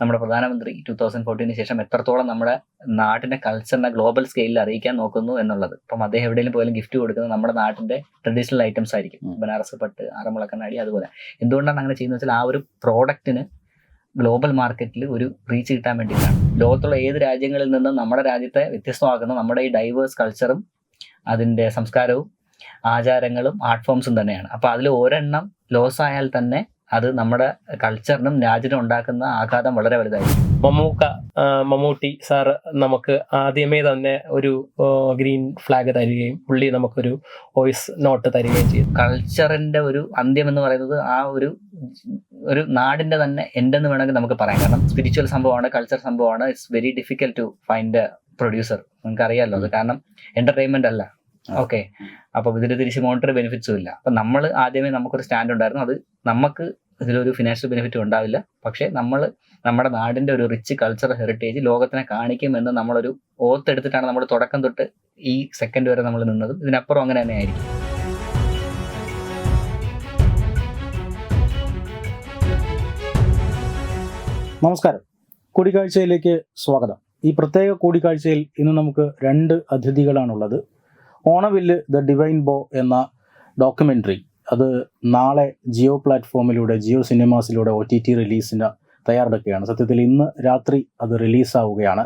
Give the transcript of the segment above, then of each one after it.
നമ്മുടെ പ്രധാനമന്ത്രി two thousand fourteen ശേഷം എത്രത്തോളം നമ്മുടെ നാടിന്റെ കൾച്ചറിനെ ഗ്ലോബൽ സ്കെയിലിൽ അറിയിക്കാൻ നോക്കുന്നു എന്നുള്ളത്. ഇപ്പം അദ്ദേഹം എവിടെയെങ്കിലും പോയാലും ഗിഫ്റ്റ് കൊടുക്കുന്നത് നമ്മുടെ നാട്ടിന്റെ ട്രഡീഷണൽ ഐറ്റംസ് ആയിരിക്കും. ബനാറസ് പട്ട് ആറന്മുള കണ്ണാടി അതുപോലെ. എന്തുകൊണ്ടാണ് അങ്ങനെ ചെയ്യുന്നത് വെച്ചാൽ ആ ഒരു പ്രോഡക്റ്റിന് ഗ്ലോബൽ മാർക്കറ്റിൽ ഒരു റീച്ച് കിട്ടാൻ വേണ്ടിയിട്ടാണ്. ലോകത്തുള്ള ഏത് രാജ്യങ്ങളിൽ നിന്നും നമ്മുടെ രാജ്യത്തെ വ്യത്യസ്തമാക്കുന്ന നമ്മുടെ ഈ ഡൈവേഴ്സ് കൾച്ചറും അതിന്റെ സംസ്കാരവും ആചാരങ്ങളും ആർട്ട് ഫോംസും തന്നെയാണ്. അപ്പൊ അതിൽ ഒരെണ്ണം ലോസ് ആയാൽ തന്നെ അത് നമ്മുടെ കൾച്ചറിനും രാജ്യത്തിനും ഉണ്ടാക്കുന്ന ആഘാതം വളരെ വലുതായിരിക്കും. മമ്മൂക്ക മമ്മൂട്ടി സാറ് നമുക്ക് ആദ്യമേ തന്നെ ഒരു ഗ്രീൻ ഫ്ലാഗ് തരികയും പുള്ളി നമുക്കൊരു വോയിസ് നോട്ട് തരികയും ചെയ്യും കൾച്ചറിന്റെ ഒരു അന്ത്യം എന്ന് പറയുന്നത് ആ ഒരു ഒരു നാടിന്റെ തന്നെ എൻഡ് എന്ന് വേണമെങ്കിൽ നമുക്ക് പറയാം. കാരണം സ്പിരിച്വൽ സംഭവമാണ് കൾച്ചർ സംഭവമാണ്. It's very difficult to find producer നിങ്ങൾക്ക് അറിയാമല്ലോ അത്. കാരണം എന്റർടൈൻമെന്റ് അല്ല. ഓക്കെ അപ്പൊ ഇതിൽ തിരിച്ച് മോണിറ്ററി ബെനിഫിറ്റ്സും ഇല്ല. അപ്പൊ നമ്മൾ ആദ്യമേ നമുക്കൊരു സ്റ്റാൻഡ് ഉണ്ടായിരുന്നു. അത് നമുക്ക് ഇതിലൊരു ഫിനാൻഷ്യൽ ബെനിഫിറ്റ് ഉണ്ടാവില്ല. പക്ഷേ നമ്മൾ നമ്മുടെ നാടിന്റെ ഒരു റിച്ച് കൾച്ചറൽ ഹെറിറ്റേജ് ലോകത്തിനെ കാണിക്കുമെന്ന് നമ്മളൊരു ഓത്തെടുത്തിട്ടാണ് നമ്മൾ തുടക്കം തൊട്ട് ഈ സെക്കൻഡ് വരെ നമ്മൾ നിന്നത്. ഇതിനപ്പുറം അങ്ങനെ തന്നെ ആയിരിക്കും. നമസ്കാരം. കൂടിക്കാഴ്ചയിലേക്ക് സ്വാഗതം. ഈ പ്രത്യേക കൂടിക്കാഴ്ചയിൽ ഇന്ന് നമുക്ക് രണ്ട് അതിഥികളാണുള്ളത്. ഓണവില്ല് ദ ഡിവൈൻ ബോ എന്ന ഡോക്യുമെന്ററി അത് നാളെ ജിയോ പ്ലാറ്റ്ഫോമിലൂടെ ജിയോ സിനിമാസിലൂടെ ഒ ടി ടി റിലീസിന് തയ്യാറെടുക്കുകയാണ്. സത്യത്തിൽ ഇന്ന് രാത്രി അത് റിലീസാവുകയാണ്.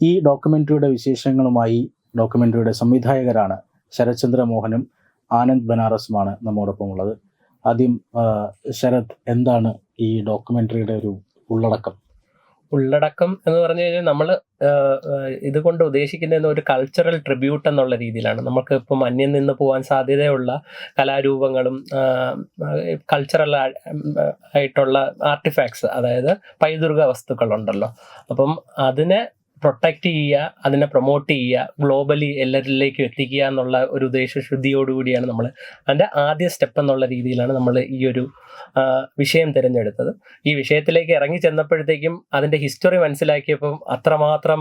ഈ ഡോക്യുമെന്ററിയുടെ വിശേഷങ്ങളുമായി ഡോക്യുമെന്ററിയുടെ സംവിധായകരാണ് ശരത്ചന്ദ്ര മോഹനും ആനന്ദ് ബനാറസുമാണ് നമ്മോടൊപ്പം ഉള്ളത് ആദ്യം ശരത് എന്താണ് ഈ ഡോക്യുമെന്ററിയുടെ ഒരു ഉള്ളടക്കം? ഉള്ളടക്കം എന്ന് പറഞ്ഞു കഴിഞ്ഞാൽ നമ്മൾ ഇതുകൊണ്ട് ഉദ്ദേശിക്കുന്നത് ഒരു കൾച്ചറൽ ട്രിബ്യൂട്ട് എന്നുള്ള രീതിയിലാണ്. നമുക്ക് ഇപ്പം അന്യം നിന്ന് പോകാൻ സാധ്യതയുള്ള കലാരൂപങ്ങളും കൾച്ചറൽ ആയിട്ടുള്ള ആർട്ടിഫാക്ട്സ് അതായത് പൈതൃക വസ്തുക്കളുണ്ടല്ലോ. അപ്പം അതിനെ പ്രൊട്ടക്റ്റ് ചെയ്യുക അതിനെ പ്രൊമോട്ട് ചെയ്യുക ഗ്ലോബലി എല്ലാവരിലേക്ക് എത്തിക്കുക എന്നുള്ള ഒരു ഉദ്ദേശശുദ്ധിയോടുകൂടിയാണ് നമ്മൾ അതിന്റെ ആദ്യ സ്റ്റെപ്പ് എന്നുള്ള രീതിയിലാണ് നമ്മൾ ഈ ഒരു വിഷയം തിരഞ്ഞെടുത്തത്. ഈ വിഷയത്തിലേക്ക് ഇറങ്ങി ചെന്നപ്പോഴത്തേക്കും അതിന്റെ ഹിസ്റ്ററി മനസ്സിലാക്കിയപ്പം അത്രമാത്രം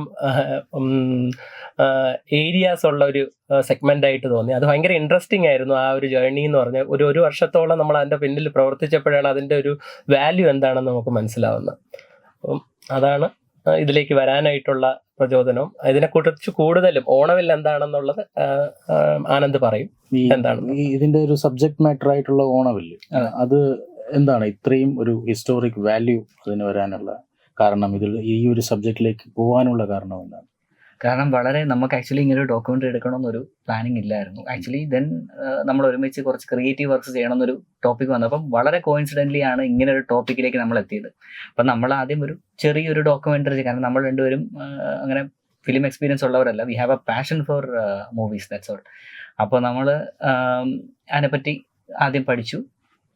ഏരിയാസ് ഉള്ള ഒരു സെഗ്മെന്റ് ആയിട്ട് തോന്നി. അത് ഭയങ്കര ഇൻട്രസ്റ്റിംഗ് ആയിരുന്നു ആ ഒരു ജേർണി എന്ന് പറഞ്ഞാൽ ഒരു ഒരു വർഷത്തോളം നമ്മൾ അതിന്റെ പിന്നിൽ പ്രവർത്തിച്ചപ്പോഴാണ് അതിന്റെ ഒരു വാല്യൂ എന്താണെന്ന് നമുക്ക് മനസ്സിലാവുന്നത്. അപ്പം അതാണ് ഇതിലേക്ക് വരാനായിട്ടുള്ള പ്രചോദനവും ഇതിനെ കുറിച്ച് കൂടുതലും ഓണവിൽ എന്താണെന്നുള്ളത് ആനന്ദ് പറയും. എന്താണ്? ഇതിന്റെ ഒരു സബ്ജക്ട് മാറ്റർ ആയിട്ടുള്ള ഓണവില്ല് അത് എന്താണ്? ഇത്രയും ഒരു ഹിസ്റ്റോറിക് വാല്യൂ അതിന് വരാനുള്ള കാരണം ഇതിൽ ഈ ഒരു സബ്ജക്റ്റിലേക്ക് പോകാനുള്ള കാരണം എന്താണ്? കാരണം വളരെ നമുക്ക് ആക്ച്വലി ഇങ്ങനെ ഒരു ഡോക്യുമെന്ററി എടുക്കണമെന്നൊരു പ്ലാനിങ് ഇല്ലായിരുന്നു. ആക്ച്വലി ദെൻ നമ്മൾ ഒരുമിച്ച് കുറച്ച് ക്രിയേറ്റീവ് വർക്ക്സ് ചെയ്യണമെന്നൊരു ടോപ്പിക് വന്നപ്പം വളരെ കോയിൻസിഡന്റ്ലി ആണ് ഇങ്ങനെ ഒരു ടോപ്പിക്കിലേക്ക് നമ്മൾ എത്തിയത്. അപ്പം നമ്മൾ ആദ്യം ഒരു ചെറിയൊരു ഡോക്യുമെന്ററി കാരണം നമ്മൾ രണ്ടുപേരും അങ്ങനെ film experience ഉള്ളവരല്ല. We have a passion for movies that's all അപ്പോൾ നമ്മൾ അതിനെപ്പറ്റി ആദ്യം പഠിച്ചു.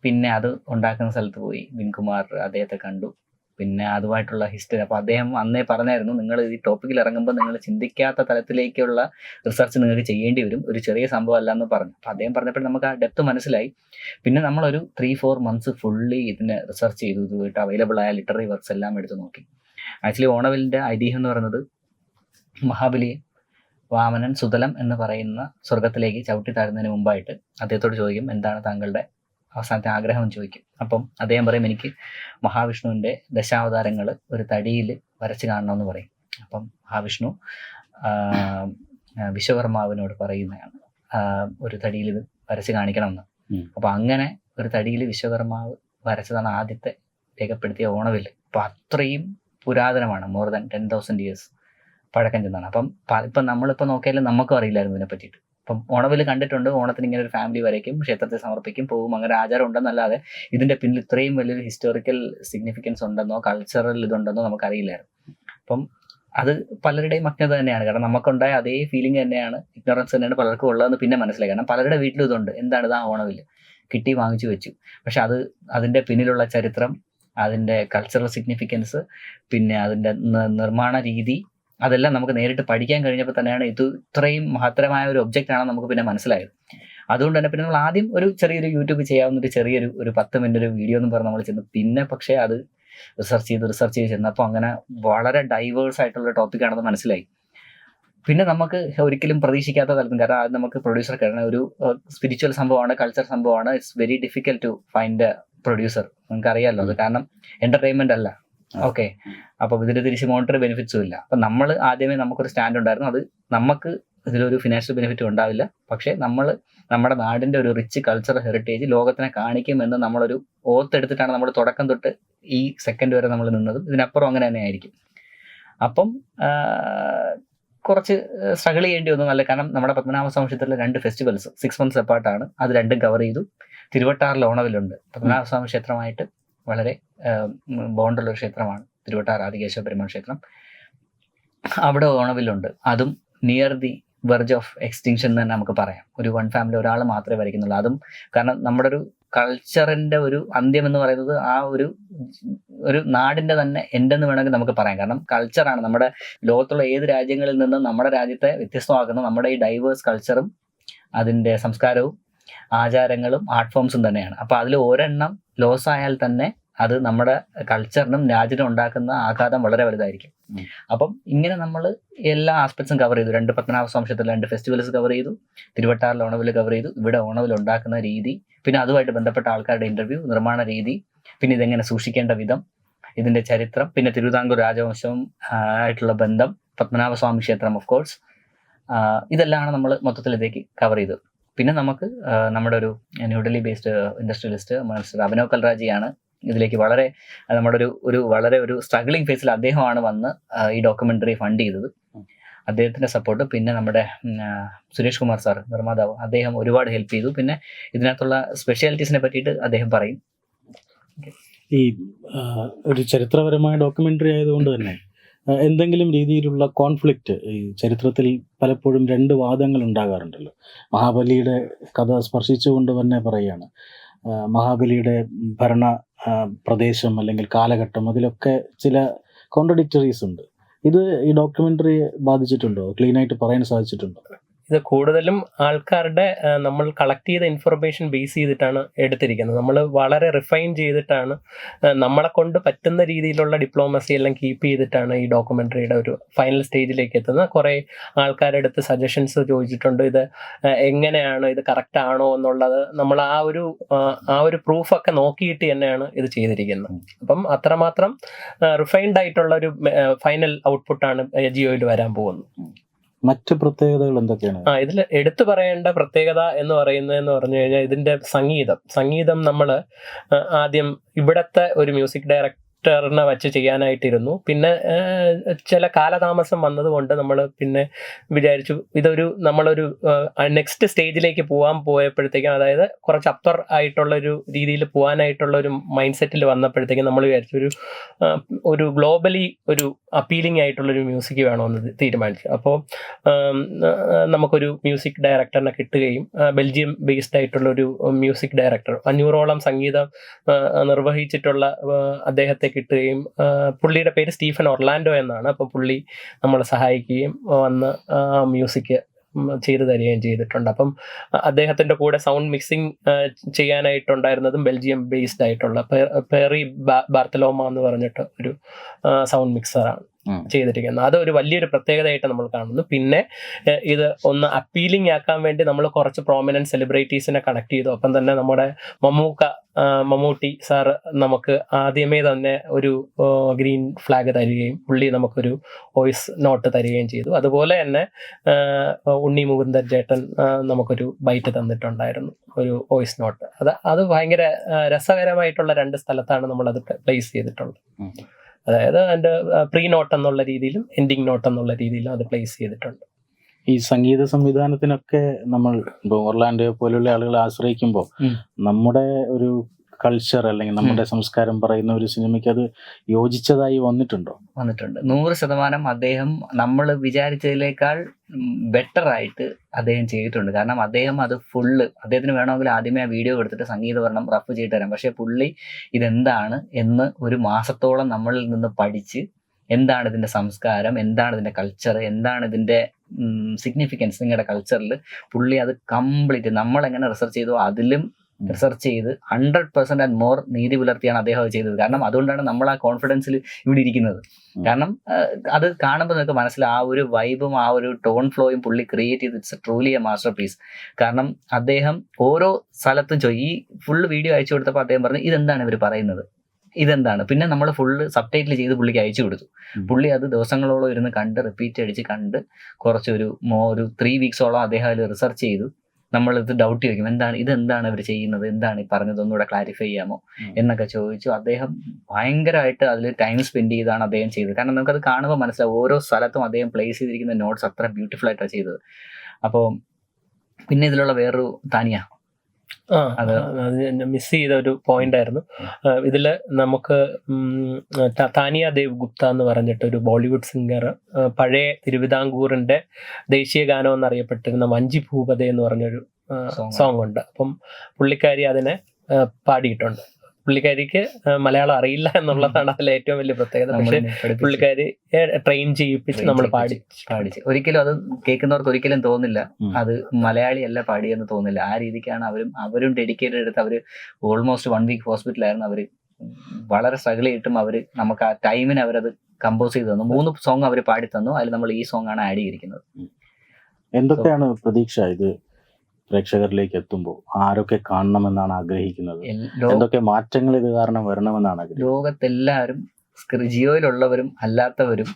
പിന്നെ അത് ഉണ്ടാക്കുന്ന സ്ഥലത്ത് പോയി. വിൻകുമാർ അദ്ദേഹത്തെ കണ്ടു. പിന്നെ അതുമായിട്ടുള്ള ഹിസ്റ്ററി അപ്പോൾ അദ്ദേഹം അന്നേ പറഞ്ഞായിരുന്നു നിങ്ങൾ ഈ ടോപ്പിക്കിൽ ഇറങ്ങുമ്പോൾ നിങ്ങൾ ചിന്തിക്കാത്ത തലത്തിലേക്കുള്ള റിസർച്ച് നിങ്ങൾക്ക് ചെയ്യേണ്ടി വരും. ഒരു ചെറിയ സംഭവം അല്ല എന്ന് പറഞ്ഞു. അപ്പോൾ അദ്ദേഹം പറഞ്ഞപ്പോൾ നമുക്ക് ആ ഡെപ്ത് മനസ്സിലായി. പിന്നെ നമ്മളൊരു ത്രീ ഫോർ മന്ത്സ് ഫുള്ളി ഇതിനെ റിസർച്ച് ചെയ്തു ഇതുമായിട്ട് അവൈലബിൾ ആയ ലിറ്റററി വർക്ക്സ് എല്ലാം എടുത്തു നോക്കി. ആക്ച്വലി ഓണവിലിന്റെ ഐതിഹ്യം എന്ന് പറയുന്നത് മഹാബലി വാമനൻ സുതലം എന്ന് പറയുന്ന സ്വർഗത്തിലേക്ക് ചവിട്ടി താഴുന്നതിന് മുമ്പായിട്ട് അദ്ദേഹത്തോട് ചോദിക്കും എന്താണ് താങ്കളുടെ അവസാനത്തെ ആഗ്രഹം ചോദിക്കും. അപ്പം അദ്ദേഹം പറയും എനിക്ക് മഹാവിഷ്ണുവിന്റെ ദശാവതാരങ്ങൾ ഒരു തടിയിൽ വരച്ച് കാണണമെന്ന് പറയും. അപ്പം മഹാവിഷ്ണു വിശ്വകർമാവിനോട് പറയുന്നതാണ് ഒരു തടിയിൽ വരച്ച് കാണിക്കണമെന്ന്. അപ്പൊ അങ്ങനെ ഒരു തടിയിൽ വിശ്വകർമാവ് വരച്ചതാണ് ആദ്യത്തെ രേഖപ്പെടുത്തിയ ഓണവിൽ അപ്പൊ അത്രയും പുരാതനമാണ് more than ten thousand years പഴക്കം ചെന്നാണ് അപ്പം ഇപ്പം നമ്മളിപ്പോൾ നോക്കിയാലും നമുക്കും അറിയില്ലായിരുന്നു ഇതിനെ പറ്റിയിട്ട് അപ്പം ഓണവിൽ കണ്ടിട്ടുണ്ട്. ഓണത്തിന് ഇങ്ങനെ ഒരു ഫാമിലി വരയ്ക്കും ക്ഷേത്രത്തെ സമർപ്പിക്കും പോകും അങ്ങനെ ആചാരം ഉണ്ടെന്നല്ലാതെ ഇതിന്റെ പിന്നിൽ ഇത്രയും വലിയൊരു ഹിസ്റ്റോറിക്കൽ സിഗ്നിഫിക്കൻസ് ഉണ്ടെന്നോ കൾച്ചറൽ ഇതുണ്ടെന്നോ നമുക്കറിയില്ലായിരുന്നു. അപ്പം അത് പലരുടെയും അജ്ഞത തന്നെയാണ്. കാരണം നമുക്കുണ്ടായ അതേ ഫീലിംഗ് തന്നെയാണ് ഇഗ്നോറൻസ് തന്നെയാണ് പലർക്കും ഉള്ളതെന്ന് പിന്നെ മനസ്സിലായി. കാരണം പലരുടെ വീട്ടിലും ഇതുണ്ട്. എന്താണ് ഇത് ആ ഓണവിൽ കിട്ടി വാങ്ങിച്ചു വെച്ചു. പക്ഷെ അത് അതിന്റെ പിന്നിലുള്ള ചരിത്രം അതിന്റെ കൾച്ചറൽ സിഗ്നിഫിക്കൻസ് പിന്നെ അതിന്റെ നിർമ്മാണ രീതി അതെല്ലാം നമുക്ക് നേരിട്ട് പഠിക്കാൻ കഴിഞ്ഞപ്പോൾ തന്നെയാണ് ഇത് ഇത്രയും മഹത്തരമായ ഒരു ഒബ്ജക്റ്റ് ആണെന്ന് നമുക്ക് പിന്നെ മനസ്സിലായത്. അതുകൊണ്ട് തന്നെ പിന്നെ നമ്മൾ ആദ്യം ഒരു ചെറിയൊരു യൂട്യൂബ് ചെയ്യാവുന്ന ഒരു ചെറിയൊരു ഒരു പത്ത് മിനിറ്റ് ഒരു വീഡിയോ എന്ന് പറഞ്ഞ് നമ്മൾ ചെന്നു പിന്നെ പക്ഷേ അത് റിസർച്ച് ചെയ്ത് റിസർച്ച് ചെയ്ത് ചെന്നപ്പോൾ അങ്ങനെ വളരെ ഡൈവേഴ്സ് ആയിട്ടുള്ള ടോപ്പിക്കാണെന്ന് മനസ്സിലായി. പിന്നെ നമുക്ക് ഒരിക്കലും പ്രതീക്ഷിക്കാത്ത തലത്തിൽ കാരണം അത് നമുക്ക് പ്രൊഡ്യൂസർ കാരണം ഒരു സ്പിരിച്വൽ സംഭവമാണ് കൾച്ചർ സംഭവമാണ്. It's very difficult to find producer നിങ്ങൾക്ക് അറിയാമല്ലോ അത്. കാരണം എന്റർടൈൻമെന്റ് അല്ല. ഓക്കെ. അപ്പൊ ഇതിന്റെ തിരിച്ച് മോണിറ്ററി ബെനിഫിറ്റ്സും ഇല്ല. അപ്പൊ നമ്മൾ ആദ്യമേ നമുക്കൊരു സ്റ്റാൻഡ് ഉണ്ടായിരുന്നു. അത് നമുക്ക് ഇതിലൊരു ഫിനാൻഷ്യൽ ബെനിഫിറ്റ് ഉണ്ടാവില്ല. പക്ഷേ നമ്മൾ നമ്മുടെ നാടിന്റെ ഒരു റിച്ച് കൾച്ചറൽ ഹെറിറ്റേജ് ലോകത്തിനെ കാണിക്കുമെന്ന് നമ്മളൊരു ഓർത്തെടുത്തിട്ടാണ് നമ്മൾ തുടക്കം തൊട്ട് ഈ സെക്കൻഡ് വരെ നമ്മൾ നിന്നതും. ഇതിനപ്പുറം അങ്ങനെ തന്നെ ആയിരിക്കും. അപ്പം കുറച്ച് സ്ട്രഗിൾ ചെയ്യേണ്ടി വന്നു. നല്ല കാരണം നമ്മുടെ പത്മനാഭ സംശയത്തിലെ രണ്ട് ഫെസ്റ്റിവൽസ് സിക്സ് മന്ത്സ് അപ്പാർട്ടാണ് അത് രണ്ടും കവർ ചെയ്തു. തിരുവട്ടാറിൽ ഓണവിലുണ്ട് പത്മനാഭ സ്വാമി ക്ഷേത്രമായിട്ട് വളരെ ബോണ്ടുള്ള ഒരു ക്ഷേത്രമാണ്. തിരുവട്ടാർ ആദികേശവ പെരുമാൾ ക്ഷേത്രം. അവിടെ ഓണവിലുണ്ട് അതും near the verge of extinction തന്നെ നമുക്ക് പറയാം. ഒരു വൺ ഫാമിലി ഒരാൾ മാത്രമേ വരയ്ക്കുന്നുള്ളൂ അതും കാരണം നമ്മുടെ ഒരു കൾച്ചറിന്റെ ഒരു അന്ത്യം എന്ന് പറയുന്നത് ആ ഒരു ഒരു നാടിന്റെ തന്നെ എൻഡെന്ന് വേണമെങ്കിൽ നമുക്ക് പറയാം. കാരണം കൾച്ചറാണ് നമ്മുടെ ലോകത്തുള്ള ഏത് രാജ്യങ്ങളിൽ നിന്നും നമ്മുടെ രാജ്യത്തെ വ്യത്യസ്തമാക്കുന്ന നമ്മുടെ ഈ ഡൈവേഴ്സ് കൾച്ചറും അതിന്റെ സംസ്കാരവും ആചാരങ്ങളും ആർട്ട് ഫോംസും തന്നെയാണ്. അപ്പോൾ അതിൽ ഒരെണ്ണം ലോസ് ആയാൽ തന്നെ അത് നമ്മുടെ കൾച്ചറിനും രാജ്യത്തിനും ഉണ്ടാക്കുന്ന ആഘാതം വളരെ വലുതായിരിക്കും. അപ്പം ഇങ്ങനെ നമ്മൾ എല്ലാ ആസ്പെക്ട്സും കവർ ചെയ്തു. രണ്ട് പത്മനാഭ സ്വാംശത്തിൽ രണ്ട് ഫെസ്റ്റിവൽസ് കവർ ചെയ്തു. തിരുവട്ടാറിൽ ഓണവിൽ കവർ ചെയ്തു. ഇവിടെ ഓണവിൽ ഉണ്ടാക്കുന്ന രീതി പിന്നെ അതുമായിട്ട് ബന്ധപ്പെട്ട ആൾക്കാരുടെ ഇന്റർവ്യൂ നിർമ്മാണ രീതി പിന്നെ ഇതെങ്ങനെ സൂക്ഷിക്കേണ്ട വിധം ഇതിന്റെ ചരിത്രം പിന്നെ തിരുവിതാംകൂർ രാജവംശവും ആയിട്ടുള്ള ബന്ധം പത്മനാഭ സ്വാമി ക്ഷേത്രം ഓഫ് കോഴ്സ് ഇതെല്ലാമാണ് നമ്മൾ മൊത്തത്തിൽ ഇതേക്ക് കവർ ചെയ്തത്. പിന്നെ നമുക്ക് നമ്മുടെ ഒരു New Delhi based industrialist mister Abhinav കൽറാജിയാണ് ഇതിലേക്ക് വളരെ നമ്മുടെ ഒരു ഒരു വളരെ ഒരു സ്ട്രഗ്ലിംഗ് ഫേസിൽ അദ്ദേഹമാണ് വന്ന് ഈ ഡോക്യുമെന്ററി ഫണ്ട് ചെയ്തത്. അദ്ദേഹത്തിന്റെ സപ്പോർട്ട് പിന്നെ നമ്മുടെ സുരേഷ് കുമാർ സാർ നിർമ്മാതാവ് അദ്ദേഹം ഒരുപാട് ഹെൽപ്പ് ചെയ്തു. പിന്നെ ഇതിനകത്തുള്ള സ്പെഷ്യാലിറ്റീസിനെ പറ്റിയിട്ട് അദ്ദേഹം പറയും. ഈ ഒരു ചരിത്രപരമായ ഡോക്യുമെന്ററി ആയതുകൊണ്ട് തന്നെ എന്തെങ്കിലും രീതിയിലുള്ള കോൺഫ്ലിക്റ്റ് ഈ ചരിത്രത്തിൽ പലപ്പോഴും രണ്ട് വാദങ്ങൾ ഉണ്ടാകാറുണ്ടല്ലോ. മഹാബലിയുടെ കഥ സ്പർശിച്ചുകൊണ്ട് തന്നെ പറയുകയാണ് മഹാബലിയുടെ ഭരണ പ്രദേശം അല്ലെങ്കിൽ കാലഘട്ടം അതിലൊക്കെ ചില കോൺട്രഡിക്ടറീസ് ഉണ്ട്. ഇത് ഈ ഡോക്യുമെന്ററി ബാധിച്ചിട്ടുണ്ടോ? ക്ലീനായിട്ട് പറയാൻ സാധിച്ചിട്ടുണ്ടോ? ഇത് കൂടുതലും ആൾക്കാരുടെ നമ്മൾ കളക്ട് ചെയ്ത ഇൻഫർമേഷൻ ബേസ് ചെയ്തിട്ടാണ് എടുത്തിരിക്കുന്നത്. നമ്മൾ വളരെ റിഫൈൻ ചെയ്തിട്ടാണ് നമ്മളെ കൊണ്ട് പറ്റുന്ന രീതിയിലുള്ള ഡിപ്ലോമസി എല്ലാം കീപ്പ് ചെയ്തിട്ടാണ് ഈ ഡോക്യുമെന്ററിയുടെ ഒരു ഫൈനൽ സ്റ്റേജിലേക്ക് എത്തുന്നത്. കുറേ ആൾക്കാരെടുത്ത് സജഷൻസ് ചോദിച്ചിട്ടുണ്ട്. ഇത് എങ്ങനെയാണ് ഇത് കറക്റ്റ് ആണോ എന്നുള്ളത് നമ്മൾ ആ ഒരു ആ ഒരു പ്രൂഫൊക്കെ നോക്കിയിട്ട് തന്നെയാണ് ഇത് ചെയ്തിരിക്കുന്നത്. അപ്പം അത്രമാത്രം റിഫൈൻഡ് ആയിട്ടുള്ള ഒരു ഫൈനൽ ഔട്ട്പുട്ടാണ് ജിയോയിൽ വരാൻ പോകുന്നത്. മറ്റ് പ്രത്യേകതകൾ എന്തൊക്കെയാണ്? ആ ഇതിൽ എടുത്തു പറയേണ്ട പ്രത്യേകത എന്ന് പറയുന്നതെന്ന് പറഞ്ഞു കഴിഞ്ഞാൽ ഇതിന്റെ സംഗീതം. സംഗീതം നമ്മൾ ആദ്യം ഇവിടത്തെ ഒരു മ്യൂസിക് ഡയറക്ടറിനെ വെച്ച് ചെയ്യാനായിട്ടിരുന്നു. പിന്നെ ചില കാലതാമസം വന്നതുകൊണ്ട് നമ്മൾ പിന്നെ വിചാരിച്ചു ഇതൊരു നമ്മളൊരു നെക്സ്റ്റ് സ്റ്റേജിലേക്ക് പോകാൻ പോയപ്പോഴത്തേക്കും അതായത് കുറച്ച് അപ്പർ ആയിട്ടുള്ള ഒരു രീതിയിൽ പോകാനായിട്ടുള്ള ഒരു മൈൻഡ് സെറ്റിൽ വന്നപ്പോഴത്തേക്കും നമ്മൾ വിചാരിച്ചു ഒരു ഒരു ഗ്ലോബലി ഒരു അപ്പീലിംഗ് ആയിട്ടുള്ള ഒരു മ്യൂസിക് വേണമെന്ന് തീരുമാനിച്ചു. അപ്പോൾ നമുക്കൊരു മ്യൂസിക് ഡയറക്ടറിനെ കിട്ടുകയും ബെൽജിയം ബേസ്ഡ് ആയിട്ടുള്ള ഒരു മ്യൂസിക് ഡയറക്ടർ അഞ്ഞൂറോളം സംഗീതം നിർവഹിച്ചിട്ടുള്ള ആ, അദ്ദേഹത്തെ കിട്ടുകയും പുള്ളിയുടെ പേര് സ്റ്റീഫൻ ഒർലാൻഡോ എന്നാണ് അപ്പോൾ പുള്ളി നമ്മളെ സഹായിക്കുകയും വന്ന് മ്യൂസിക് ചെയ്തു തരികയും ചെയ്തിട്ടുണ്ട് അപ്പം അദ്ദേഹത്തിന്റെ കൂടെ സൗണ്ട് മിക്സിംഗ് ചെയ്യാനായിട്ടുണ്ടായിരുന്നതും ബെൽജിയം ബേസ്ഡ് ആയിട്ടുള്ള പെറി ബാർത്തലോമ എന്ന് പറഞ്ഞിട്ട് ഒരു സൗണ്ട് മിക്സറാണ്. ചെയ്തിരിക്കുന്നത്. അത് ഒരു വലിയൊരു പ്രത്യേകതയായിട്ട് നമ്മൾ കാണുന്നു. പിന്നെ ഇത് ഒന്ന് അപ്പീലിംഗ് ആക്കാൻ വേണ്ടി നമ്മൾ കുറച്ച് പ്രോമിനന്റ് സെലിബ്രിറ്റീസിനെ കണക്ട് ചെയ്തു. അപ്പം തന്നെ നമ്മുടെ മമ്മൂക്ക മമ്മൂട്ടി സാർ നമുക്ക് ആദ്യമേ തന്നെ ഒരു ഗ്രീൻ ഫ്ലാഗ് തരികയും പുള്ളി നമുക്കൊരു വോയിസ് നോട്ട് തരികയും ചെയ്തു. അതുപോലെ തന്നെ ഉണ്ണി മുകുന്ദൻ ജേട്ടൻ നമുക്കൊരു ബൈറ്റ് തന്നിട്ടുണ്ടായിരുന്നു. ഒരു വോയിസ് നോട്ട് അത് അത് ഭയങ്കര രസകരമായിട്ടുള്ള രണ്ട് സ്ഥലത്താണ് നമ്മൾ അത് പ്ലേസ് ചെയ്തിട്ടുള്ളത്. അതായത് അതിന്റെ പ്രീ നോട്ട് എന്നുള്ള രീതിയിലും എൻഡിങ് നോട്ട് എന്നുള്ള രീതിയിലും അത് പ്ലേസ് ചെയ്തിട്ടുണ്ട്. ഈ സംഗീത സംവിധാനത്തിനൊക്കെ നമ്മൾ ഇപ്പോൾ ഒർലാൻഡോ പോലുള്ള ആളുകളെ ആശ്രയിക്കുമ്പോൾ നമ്മുടെ ഒരു കൾച്ചർ അല്ലെങ്കിൽ നമ്മുടെ സംസ്കാരം പറയുന്ന ഒരു സിനിമയ്ക്ക് അത് യോജിച്ചതായി വന്നിട്ടുണ്ടോ? വന്നിട്ടുണ്ട്. നൂറ് ശതമാനം അദ്ദേഹം നമ്മൾ വിചാരിച്ചതിനേക്കാൾ ബെറ്റർ ആയിട്ട് അദ്ദേഹം ചെയ്തിട്ടുണ്ട്. കാരണം അദ്ദേഹം അത് ഫുള്ള് അദ്ദേഹത്തിന് വേണമെങ്കിൽ ആദ്യമേ ആ വീഡിയോ എടുത്തിട്ട് സംഗീതവർണം റഫ് ചെയ്ത് തരാം. പക്ഷേ പുള്ളി ഇതെന്താണ് എന്ന് ഒരു മാസത്തോളം നമ്മളിൽ നിന്ന് പഠിച്ച് എന്താണ് ഇതിന്റെ സംസ്കാരം എന്താണ് ഇതിന്റെ കൾച്ചർ എന്താണ് ഇതിന്റെ സിഗ്നിഫിക്കൻസ് നിങ്ങളുടെ കൾച്ചറിൽ പുള്ളി അത് കംപ്ലീറ്റ് നമ്മൾ എങ്ങനെ റിസർച്ച് ചെയ്തോ അതിലും. റിസർച്ച് ചെയ്ത് ഹൺഡ്രഡ് പെർസെന്റ് ആൻഡ് മോർ നീതി പുലർത്തിയാണ് അദ്ദേഹം അത് ചെയ്തത്. കാരണം അതുകൊണ്ടാണ് നമ്മൾ ആ കോൺഫിഡൻസിൽ ഇവിടെ ഇരിക്കുന്നത്. കാരണം അത് കാണുമ്പോൾ നിങ്ങൾക്ക് മനസ്സിൽ ആ ഒരു വൈബും ആ ഒരു ടോൺ ഫ്ലോയും പുള്ളി ക്രിയേറ്റ് ചെയ്ത് it's truly a masterpiece കാരണം അദ്ദേഹം ഓരോ സ്ഥലത്തും ചോയി ഈ ഫുൾ വീഡിയോ അയച്ചു കൊടുത്തപ്പോൾ അദ്ദേഹം പറഞ്ഞു ഇതെന്താണ് ഇവർ പറയുന്നത്? ഇതെന്താണ്? പിന്നെ നമ്മൾ ഫുള്ള് സബ് ടൈറ്റിൽ ചെയ്ത് പുള്ളിക്ക് അയച്ചു കൊടുത്തു. പുള്ളി അത് ദിവസങ്ങളോളം ഇരുന്ന് കണ്ട് റിപ്പീറ്റ് അടിച്ച് കണ്ട് കുറച്ചൊരു മോ ഒരു ത്രീ വീക്സോളം അദ്ദേഹം അതിൽ റിസർച്ച് ചെയ്തു. നമ്മളിത് ഡൗട്ട് ചോദിക്കും എന്താണ് ഇതെന്താണ് അവർ ചെയ്യുന്നത്? എന്താണ് ഈ പറഞ്ഞത്? ഒന്നുകൂടെ ക്ലാരിഫൈ ചെയ്യാമോ? എന്നൊക്കെ ചോദിച്ചു. അദ്ദേഹം ഭയങ്കരമായിട്ട് അതിൽ ടൈം സ്പെൻഡ് ചെയ്താണ് അദ്ദേഹം ചെയ്തത്. കാരണം നമുക്കത് കാണുമ്പോൾ മനസ്സിലാവും ഓരോ സ്ഥലത്തും അദ്ദേഹം പ്ലേസ് ചെയ്തിരിക്കുന്ന നോട്ട്സ് അത്ര ബ്യൂട്ടിഫുൾ ആയിട്ടാണ് ചെയ്തത്. അപ്പോൾ പിന്നെ ഇതിലുള്ള വേറൊരു താനിയ. അത് മിസ് ചെയ്ത ഒരു പോയിന്റ് ആയിരുന്നു. ഇതിൽ നമുക്ക് താനിയ ദേവ് ഗുപ്ത എന്ന് പറഞ്ഞിട്ട് ഒരു ബോളിവുഡ് സിംഗർ പഴയ തിരുവിതാംകൂറിന്റെ ദേശീയ ഗാനം എന്നറിയപ്പെട്ടിരുന്ന വഞ്ചി ഭൂപത എന്ന് പറഞ്ഞൊരു. സോങ് ഉണ്ട്. അപ്പം പുള്ളിക്കാരി അതിനെ പാടിയിട്ടുണ്ട്. പുള്ളിക്കാരിക്ക് മലയാളം അറിയില്ല എന്നുള്ളതാണ് അതിലെ ഏറ്റവും വലിയ പ്രത്യേകത. പക്ഷെ പുള്ളിക്കാരി ട്രെയിൻ ചെയ്യിപ്പിച്ച് നമ്മൾ പാടി പാടിച്ച്. ഒരിക്കലും അത് കേൾക്കുന്നവർക്ക് ഒരിക്കലും തോന്നില്ല അത് മലയാളി അല്ല പാടിയെന്ന് തോന്നില്ല ആ രീതിക്കാണ് അവരും അവരും ഡെഡിക്കേറ്റഡ് എടുത്ത് അവർ ഓൾമോസ്റ്റ് വൺ വീക്ക് ഹോസ്പിറ്റലായിരുന്നു അവർ. വളരെ സ്ട്രഗിൾ ചെയ്തിട്ടും അവർ നമുക്ക് ആ ടൈമിന് അവരത് കമ്പോസ് ചെയ്ത് തന്നു. മൂന്ന് സോങ് അവർ പാടി തന്നു. അതിൽ നമ്മൾ ഈ സോങ് ആണ് ആഡ് ചെയ്തിരിക്കുന്നത്. എന്തൊക്കെയാണ് പ്രതീക്ഷ? ഇത് പ്രേക്ഷകരിലേക്ക് എത്തുമ്പോൾ ആരൊക്കെ കാണണമെന്നാണ് ആഗ്രഹിക്കുന്നത്? എന്തൊക്കെ മാറ്റങ്ങൾ ഇത് കാരണം വരണമെന്നാണ് ലോകത്തെല്ലാവരും ജിയോയിലുള്ളവരും അല്ലാത്തവരും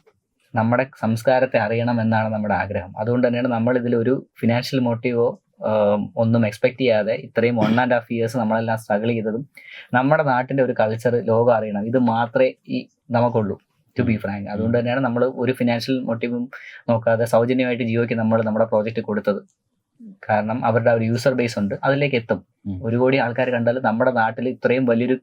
നമ്മുടെ സംസ്കാരത്തെ അറിയണം എന്നാണ് നമ്മുടെ ആഗ്രഹം. അതുകൊണ്ട് തന്നെയാണ് നമ്മൾ ഇതിൽ ഒരു ഫിനാൻഷ്യൽ മോട്ടീവോ ഒന്നും എക്സ്പെക്ട് ചെയ്യാതെ ഇത്രയും വൺ ആൻഡ് ഹാഫ് ഇയേഴ്സ് നമ്മളെല്ലാം സ്ട്രഗിൾ ചെയ്തതും നമ്മുടെ നാട്ടിന്റെ ഒരു കൾച്ചർ ലോകം അറിയണം. ഇത് മാത്രമേ ഈ നമുക്കുള്ളൂ ടു ബി ഫ്രാങ്ക് അതുകൊണ്ട് തന്നെയാണ് നമ്മൾ ഒരു ഫിനാൻഷ്യൽ മോട്ടീവും നോക്കാതെ സൗജന്യമായിട്ട് ജിയോയ്ക്ക് നമ്മൾ നമ്മുടെ പ്രോജക്റ്റ് കൊടുത്തത്. കാരണം അവരുടെ ഒരു യൂസർ ബേസ് ഉണ്ട്. അതിലേക്ക് എത്തും. ഒരു കോടി ആൾക്കാർ കണ്ടാൽ നമ്മുടെ നാട്ടിൽ ഇത്രയും വലിയൊരു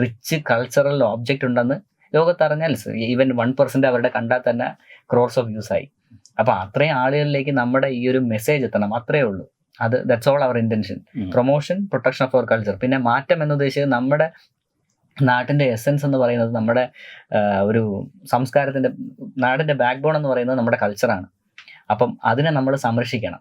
റിച്ച് കൾച്ചറൽ ഓബ്ജക്റ്റ് ഉണ്ടെന്ന് ലോകത്തറിഞ്ഞാൽ ഈവൻ വൺ പെർസെന്റ് അവരുടെ കണ്ടാൽ തന്നെ ക്രോർസ് ഓഫ് യൂസ് ആയി. അപ്പൊ അത്രയും ആളുകളിലേക്ക് നമ്മുടെ ഈ ഒരു മെസ്സേജ് എത്തണം. അത്രേ ഉള്ളൂ. അത് that's all our intention promotion protection of our culture പിന്നെ മാറ്റം എന്ന് ഉദ്ദേശിച്ചത് നമ്മുടെ നാട്ടിന്റെ എസെൻസ് എന്ന് പറയുന്നത് നമ്മുടെ ഒരു സംസ്കാരത്തിന്റെ നാടിന്റെ ബാക്ക്ബോൺ എന്ന് പറയുന്നത് നമ്മുടെ കൾച്ചറാണ് അപ്പം അതിനെ നമ്മൾ സംരക്ഷിക്കണം.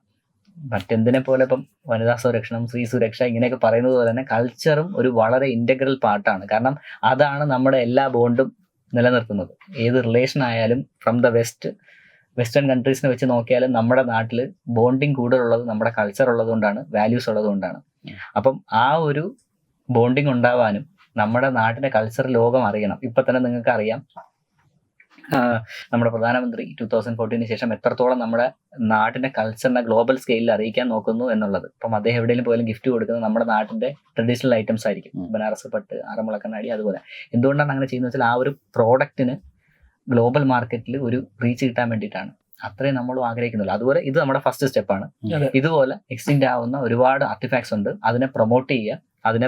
മറ്റെന്തിനെ പോലെ ഇപ്പം വനിതാ സംരക്ഷണം സ്ത്രീ സുരക്ഷ ഇങ്ങനെയൊക്കെ പറയുന്നത് പോലെ തന്നെ കൾച്ചറും ഒരു വളരെ ഇന്റഗ്രൽ പാർട്ടാണ് കാരണം അതാണ് നമ്മുടെ എല്ലാ ബോണ്ടും നിലനിർത്തുന്നത്. ഏത് റിലേഷൻ ആയാലും ഫ്രം ദ വെസ്റ്റ് വെസ്റ്റേൺ കൺട്രീസിനെ വെച്ച് നോക്കിയാലും നമ്മുടെ നാട്ടിൽ ബോണ്ടിങ് കൂടുതലുള്ളത് നമ്മുടെ കൾച്ചർ ഉള്ളതുകൊണ്ടാണ് വാല്യൂസ് ഉള്ളതുകൊണ്ടാണ് അപ്പം ആ ഒരു ബോണ്ടിങ് ഉണ്ടാവാനും നമ്മുടെ നാട്ടിലെ കൾച്ചർ ലോകം അറിയണം. ഇപ്പൊ തന്നെ നിങ്ങൾക്ക് അറിയാം നമ്മുടെ പ്രധാനമന്ത്രി ടൂ തൗസൻഡ് ഫോർട്ടീന് ശേഷം എത്രത്തോളം നമ്മുടെ നാട്ടിന്റെ കൾച്ചറിനെ ഗ്ലോബൽ സ്കെയിലിൽ അറിയിക്കാൻ നോക്കുന്നു എന്നുള്ളത്. അപ്പം അദ്ദേഹം എവിടെയെങ്കിലും പോയാലും ഗിഫ്റ്റ് കൊടുക്കുന്നത് നമ്മുടെ നാട്ടിന്റെ ട്രഡീഷണൽ ഐറ്റംസ് ആയിരിക്കും. ബനാറസ് പട്ട് ആറന്മുള കണ്ണാടി അതുപോലെ. എന്തുകൊണ്ടാണ് അങ്ങനെ ചെയ്യുന്നത് വെച്ചാൽ ആ ഒരു പ്രോഡക്റ്റിന് ഗ്ലോബൽ മാർക്കറ്റിൽ ഒരു റീച്ച് കിട്ടാൻ വേണ്ടിയിട്ടാണ്. അത്രയും നമ്മളും ആഗ്രഹിക്കുന്നില്ല അതുപോലെ ഇത് നമ്മുടെ ഫസ്റ്റ് സ്റ്റെപ്പാണ് ഇതുപോലെ എക്സ്റ്റിൻഡ് ആവുന്ന ഒരുപാട് ആർട്ടിഫാക്ട്സ് ഉണ്ട്. അതിനെ പ്രൊമോട്ട് ചെയ്യുക. അതിനെ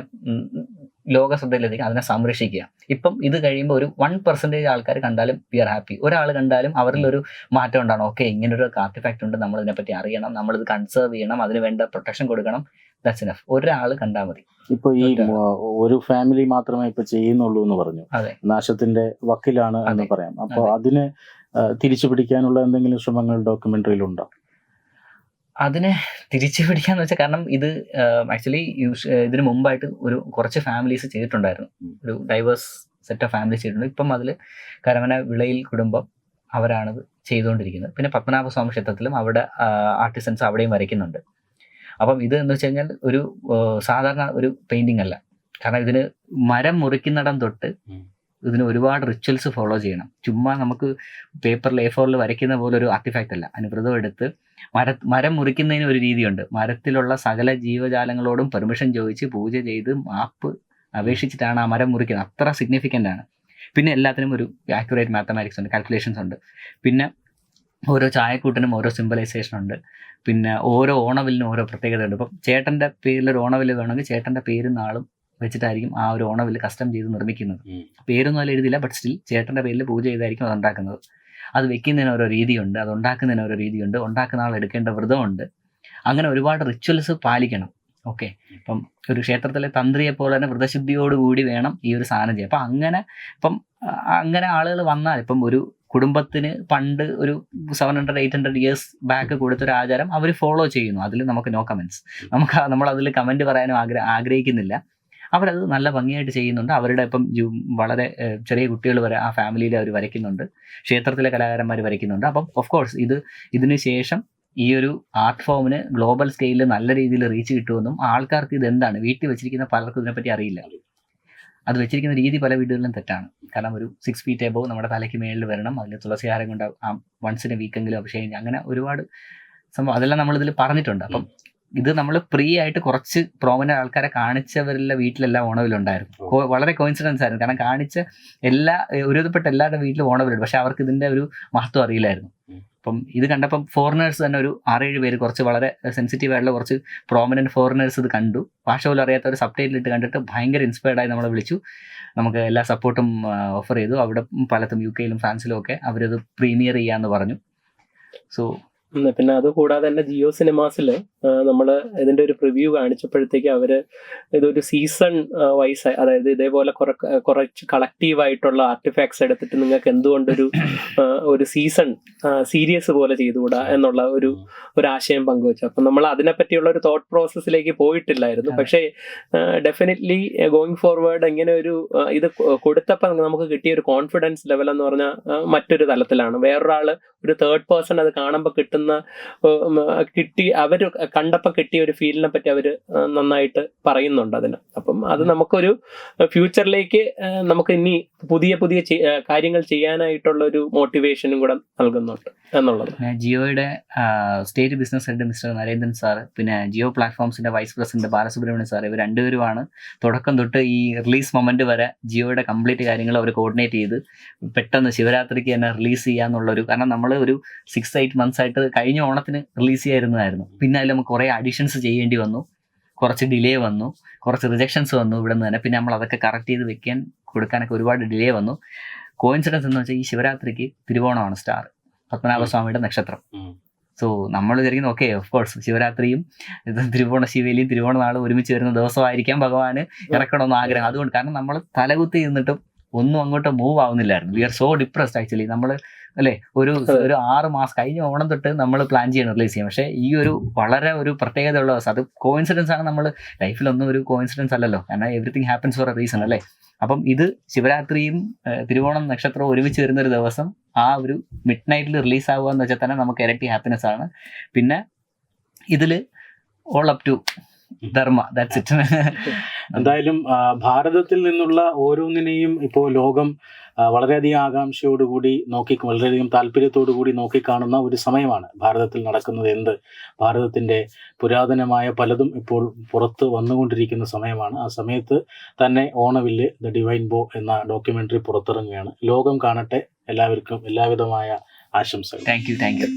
ലോക ശ്രദ്ധയിലെത്തിക്കുക അതിനെ സംരക്ഷിക്കുക. ഇപ്പം ഇത് കഴിയുമ്പോൾ ഒരു വൺ പെർസെന്റേജ് ആൾക്കാർ കണ്ടാലും വി ആർ ഹാപ്പി ഒരാൾ കണ്ടാലും അവരിൽ ഒരു മാറ്റം ഉണ്ടാണ് ഓക്കെ ഇങ്ങനെ ഒരു ആർട്ടിഫാക്ട് ഉണ്ട് നമ്മൾ ഇതിനെപ്പറ്റി അറിയണം നമ്മൾ ഇത് കൺസേർവ് ചെയ്യണം അതിന് വേണ്ട പ്രൊട്ടക്ഷൻ കൊടുക്കണം. ദാറ്റ്സ് ഇനഫ് ഒരാൾ കണ്ടാൽ മതി. ഇപ്പൊ ഈ ഒരു ഫാമിലി മാത്രമേ ഇപ്പൊ ചെയ്യുന്നുള്ളൂ എന്ന് പറഞ്ഞു. നാശത്തിന്റെ വക്കിലാണ് എന്ന് പറയാം. അപ്പൊ അതിന് തിരിച്ചു പിടിക്കാനുള്ള എന്തെങ്കിലും ശ്രമങ്ങൾ ഡോക്യുമെന്ററിയിലുണ്ടോ അതിനെ തിരിച്ചു പിടിക്കാന്ന് വെച്ചാൽ കാരണം ഇത് ആക്ച്വലി ഇതിന് മുമ്പായിട്ട് ഒരു കുറച്ച് ഫാമിലീസ് ചെയ്തിട്ടുണ്ടായിരുന്നു. ഒരു ഡൈവേഴ്സ് സെറ്റ് ഓഫ് ഫാമിലീസ് ചെയ്തിട്ടുണ്ട്. ഇപ്പം അതിൽ കരമന വിളയിൽ കുടുംബം അവരാണത് ചെയ്തുകൊണ്ടിരിക്കുന്നത്. പിന്നെ പത്മനാഭ സ്വാമി ക്ഷേത്രത്തിലും അവിടെ ആർട്ടിസൻസ് അവിടെയും വരയ്ക്കുന്നുണ്ട്. അപ്പം ഇത് എന്ന് വെച്ച് കഴിഞ്ഞാൽ ഒരു സാധാരണ ഒരു പെയിന്റിംഗ് അല്ല. കാരണം ഇതിന് മരം മുറിക്കുന്നിടം തൊട്ട്. ഇതിന് ഒരുപാട് റിച്വൽസ് ഫോളോ ചെയ്യണം. ചുമ്മാ നമുക്ക് പേപ്പറിൽ എ ഫോറിൽ വരയ്ക്കുന്ന പോലെ ഒരു ആർട്ടിഫാക്റ്റ് അല്ല. അനുവൃതം എടുത്ത് മര മരം മുറിക്കുന്നതിന് ഒരു രീതിയുണ്ട്. മരത്തിലുള്ള സകല ജീവജാലങ്ങളോടും പെർമിഷൻ ചോദിച്ച് പൂജ ചെയ്ത് മാപ്പ് അപേക്ഷിച്ചിട്ടാണ് ആ മരം മുറിക്കുന്നത്. അത്ര സിഗ്നിഫിക്കന്റ് ആണ്. പിന്നെ എല്ലാത്തിനും ഒരു ആക്യുറേറ്റ് മാത്തമാറ്റിക്സ് ഉണ്ട് കാൽക്കുലേഷൻസ് ഉണ്ട്. പിന്നെ ഓരോ ചായക്കൂട്ടിനും ഓരോ സിമ്പലൈസേഷൻ ഉണ്ട്. പിന്നെ ഓരോ ഓണവിലിനും ഓരോ പ്രത്യേകതയുണ്ട്. ഇപ്പം ചേട്ടന്റെ പേരിൽ ഒരു ഓണവിൽ വേണമെങ്കിൽ ചേട്ടന്റെ പേരും നാളും വെച്ചിട്ടായിരിക്കും ആ ഒരു ഓണവിൽ കസ്റ്റം ചെയ്ത് നിർമ്മിക്കുന്നത്. പേരൊന്നും അതിൽ എഴുതില്ല ബട്ട് സ്റ്റിൽ ചേട്ടന്റെ പേരിൽ പൂജ ചെയ്തായിരിക്കും അത് ഉണ്ടാക്കുന്നത്. അത് വെക്കുന്നതിന് ഓരോ രീതിയുണ്ട് അത് ഉണ്ടാക്കുന്നതിന് ഓരോ രീതിയുണ്ട് ഉണ്ടാക്കുന്ന ആൾ എടുക്കേണ്ട വ്രതമുണ്ട്. അങ്ങനെ ഒരുപാട് റിച്വൽസ് പാലിക്കണം. ഓക്കെ ഇപ്പം ഒരു ക്ഷേത്രത്തിലെ തന്ത്രിയെ പോലെ തന്നെ വ്രതശുദ്ധിയോടുകൂടി വേണം ഈ ഒരു സാധനം ചെയ്യാൻ അപ്പം അങ്ങനെ ഇപ്പം അങ്ങനെ ആളുകൾ വന്നാൽ ഇപ്പം ഒരു കുടുംബത്തിന് പണ്ട് ഒരു seven hundred eight hundred years back കൊടുത്തൊരു ആചാരം അവർ ഫോളോ ചെയ്യുന്നു. അതിൽ നമുക്ക് നോ കമൻസ് നമുക്ക് നമ്മൾ അതിൽ കമന്റ് പറയാനും ആഗ്രഹ ആഗ്രഹിക്കുന്നില്ല. അവരത് നല്ല ഭംഗിയായിട്ട് ചെയ്യുന്നുണ്ട്. അവരുടെ ഇപ്പം വളരെ ചെറിയ കുട്ടികൾ വരെ ആ ഫാമിലിയിൽ അവർ വരയ്ക്കുന്നുണ്ട്. ക്ഷേത്രത്തിലെ കലാകാരന്മാർ വരയ്ക്കുന്നുണ്ട്. അപ്പം ഓഫ് കോഴ്സ് ഇത് ഇതിന് ശേഷം ഈ ഒരു ആർട്ട് ഫോമിന് ഗ്ലോബൽ സ്കെയിലിൽ നല്ല രീതിയിൽ റീച്ച് കിട്ടുമെന്നും ആൾക്കാർക്ക് ഇത് എന്താണ് വീട്ടിൽ വെച്ചിരിക്കുന്ന പലർക്കും ഇതിനെപ്പറ്റി അറിയില്ല. അത് വെച്ചിരിക്കുന്ന രീതി പല വീടുകളിലും തെറ്റാണ്. കാരണം ഒരു സിക്സ് ഫീറ്റ് എബോ നമ്മുടെ തലയ്ക്ക് മേളിൽ വരണം. അതിൽ തുളസിഹാരം കൊണ്ട് വൺസിന് വീക്കെങ്കിലും അഭിഷേകം. അങ്ങനെ ഒരുപാട് സംഭവം. അതെല്ലാം നമ്മളിതിൽ പറഞ്ഞിട്ടുണ്ട്. അപ്പം ഇത് നമ്മൾ പ്രീ ആയിട്ട് കുറച്ച് പ്രോമിനന്റ് ആൾക്കാരെ കാണിച്ചവരുടെ വീട്ടിലെല്ലാം ഓണവിലുണ്ടായിരുന്നു വളരെ കോയിൻസിഡൻസ് ആയിരുന്നു. കാരണം കാണിച്ച എല്ലാ ഒരുവിധപ്പെട്ട എല്ലാവരുടെ വീട്ടിലും ഓണവിലുണ്ട് പക്ഷെ അവർക്ക് ഇതിന്റെ ഒരു മഹത്വം അറിയില്ലായിരുന്നു. അപ്പം ഇത് കണ്ടപ്പം ഫോറിനേഴ്സ് തന്നെ ഒരു ആറേഴ് പേര് കുറച്ച് വളരെ സെൻസിറ്റീവ് ആയിട്ടുള്ള കുറച്ച് പ്രോമിനന്റ് ഫോറിനേഴ്സ് ഇത് കണ്ടു. ഭാഷ പോലും അറിയാത്ത ഒരു സബ് ടൈറ്റിൽ ഇട്ട് കണ്ടിട്ട് ഭയങ്കര ഇൻസ്പയർഡ് ആയി നമ്മളെ വിളിച്ചു. നമുക്ക് എല്ലാ സപ്പോർട്ടും ഓഫർ ചെയ്തു. അവിടെ പലത്തും യു കെയിലും ഫ്രാൻസിലും ഒക്കെ അവരത് പ്രീമിയർ ചെയ്യാന്ന് പറഞ്ഞു. സോ പിന്നെ അത് കൂടാതെ തന്നെ ജിയോ സിനിമാസിൽ നമ്മൾ ഇതിന്റെ ഒരു പ്രിവ്യൂ കാണിച്ചപ്പോഴത്തേക്ക് അവർ ഇതൊരു സീസൺ വൈസ് അതായത് ഇതേപോലെ കുറെ- കുറച്ച് കളക്റ്റീവ് ആയിട്ടുള്ള ആർട്ടിഫാക്ട്സ് എടുത്തിട്ട് നിങ്ങൾക്ക് എന്തുകൊണ്ടൊരു ഒരു സീസൺ സീരിയസ് പോലെ ചെയ്തുകൂടാ എന്നുള്ള ഒരു ഒരു ആശയം പങ്കുവച്ചു. അപ്പം നമ്മൾ അതിനെപ്പറ്റിയുള്ള ഒരു തോട്ട് പ്രോസസ്സിലേക്ക് പോയിട്ടില്ലായിരുന്നു. പക്ഷേ ഡെഫിനറ്റ്ലി ഗോയിങ് ഫോർവേഡ് എങ്ങനെ ഒരു ഇത് കൊടുത്തപ്പോൾ നമുക്ക് കിട്ടിയ ഒരു കോൺഫിഡൻസ് ലെവൽ എന്ന് പറഞ്ഞാൽ മറ്റൊരു തലത്തിലാണ്. വേറൊരാൾ ഒരു തേർഡ് പേഴ്സൺ അത് കാണുമ്പോൾ കിട്ടുന്ന ആ, കിട്ടി അവർ കണ്ടപ്പോൾ കിട്ടിയ ഒരു ഫീലിനെ പറ്റി അവർ നന്നായിട്ട് പറയുന്നുണ്ട് അതിന്. അപ്പം അത് നമുക്കൊരു ഫ്യൂച്ചറിലേക്ക് നമുക്ക് ഇനി പുതിയ പുതിയ കാര്യങ്ങൾ ചെയ്യാനായിട്ടുള്ള ഒരു മോട്ടിവേഷനും കൂടെ നൽകുന്നുണ്ട് എന്നുള്ളത്. ജിയോയുടെ state business head mister Narendran sir പിന്നെ ജിയോ പ്ലാറ്റ്ഫോംസിന്റെ വൈസ് പ്രസിഡന്റ് ബാലസുബ്രഹ്മണ്യൻ സാർ ഇവർ രണ്ടുപേരുമാണ് തുടക്കം തൊട്ട് ഈ റിലീസ് മൊമെന്റ് വരെ ജിയോയുടെ കംപ്ലീറ്റ് കാര്യങ്ങൾ അവർ കോർഡിനേറ്റ് ചെയ്ത് പെട്ടെന്ന് ശിവരാത്രിക്ക് തന്നെ റിലീസ് ചെയ്യാന്നുള്ളൊരു കാരണം നമ്മൾ ഒരു സിക്സ് എയ്റ്റ് മന്ത്സ് ആയിട്ട് കഴിഞ്ഞ ഓണത്തിന് റിലീസ് ചെയ്യായിരുന്നതായിരുന്നു പിന്നെ അതിൽ നമുക്ക് കുറേ അഡീഷൻസ് ചെയ്യേണ്ടി വന്നു. കുറച്ച് ഡിലേ വന്നു. കുറച്ച് റിജക്ഷൻസ് വന്നു ഇവിടെ നിന്ന് തന്നെ. പിന്നെ നമ്മൾ അതൊക്കെ കറക്റ്റ് ചെയ്ത് വെക്കാൻ കൊടുക്കാനൊക്കെ ഒരുപാട് ഡിലേ വന്നു. കോയിൻസിഡൻസ് എന്ന് വെച്ചാൽ ഈ ശിവരാത്രിക്ക് തിരുവോണമാണ് സ്റ്റാർ പത്മനാഭസ്വാമിയുടെ നക്ഷത്രം. സോ നമ്മൾ വിചാരിക്കുന്നത് ഓക്കെ ഓഫ് കോഴ്സ് ശിവരാത്രിയും തിരുവോണ ശിവയിലും തിരുവോണ നാളും ഒരുമിച്ച് വരുന്ന ദിവസമായിരിക്കാം ഭഗവാന് ഇറക്കണമെന്ന് ആഗ്രഹം. അതുകൊണ്ട് കാരണം നമ്മൾ തലകുത്തി നിന്നിട്ടും ഒന്നും അങ്ങോട്ട് move ആവുന്നില്ലായിരുന്നു. We are so depressed actually നമ്മൾ അല്ലേ? ഒരു ഒരു ആറ് മാസം കഴിഞ്ഞ ഓണം തൊട്ട് നമ്മൾ പ്ലാൻ ചെയ്യണം റിലീസ് ചെയ്യാം പക്ഷേ ഈ ഒരു വളരെ ഒരു പ്രത്യേകത ഉള്ള ദിവസം അത് കോയിൻസിഡൻസ് ആണ് നമ്മൾ ലൈഫിലൊന്നും ഒരു കോയിൻസിഡൻസ് അല്ലല്ലോ. കാരണം everything happens for a reason അല്ലേ? അപ്പം ഇത് ശിവരാത്രിയും തിരുവോണം നക്ഷത്രവും ഒരുമിച്ച് വരുന്ന ഒരു ദിവസം ആ ഒരു മിഡ് നൈറ്റിൽ റിലീസ് ആവുക എന്ന് വെച്ചാൽ തന്നെ നമുക്ക് ഇരട്ടി ഹാപ്പിനെസ് ആണ്. പിന്നെ ഇതിൽ all up to dharma. That's it എന്തായാലും ഭാരതത്തിൽ നിന്നുള്ള ഓരോന്നിനെയും ഇപ്പോൾ ലോകം വളരെയധികം ആകാംക്ഷയോടുകൂടി നോക്കി വളരെയധികം താല്പര്യത്തോടു കൂടി നോക്കിക്കാണുന്ന ഒരു സമയമാണ് ഭാരതത്തിൽ നടക്കുന്നത് എന്ത്. ഭാരതത്തിന്റെ പുരാതനമായ പലതും ഇപ്പോൾ പുറത്ത് വന്നുകൊണ്ടിരിക്കുന്ന സമയമാണ്. ആ സമയത്ത് തന്നെ ഓണവില്ല് ദ ഡിവൈൻ ബോ എന്ന ഡോക്യുമെന്ററി പുറത്തിറങ്ങുകയാണ്. ലോകം കാണട്ടെ. എല്ലാവർക്കും എല്ലാവിധമായ ആശംസകൾ. Thank you thank you.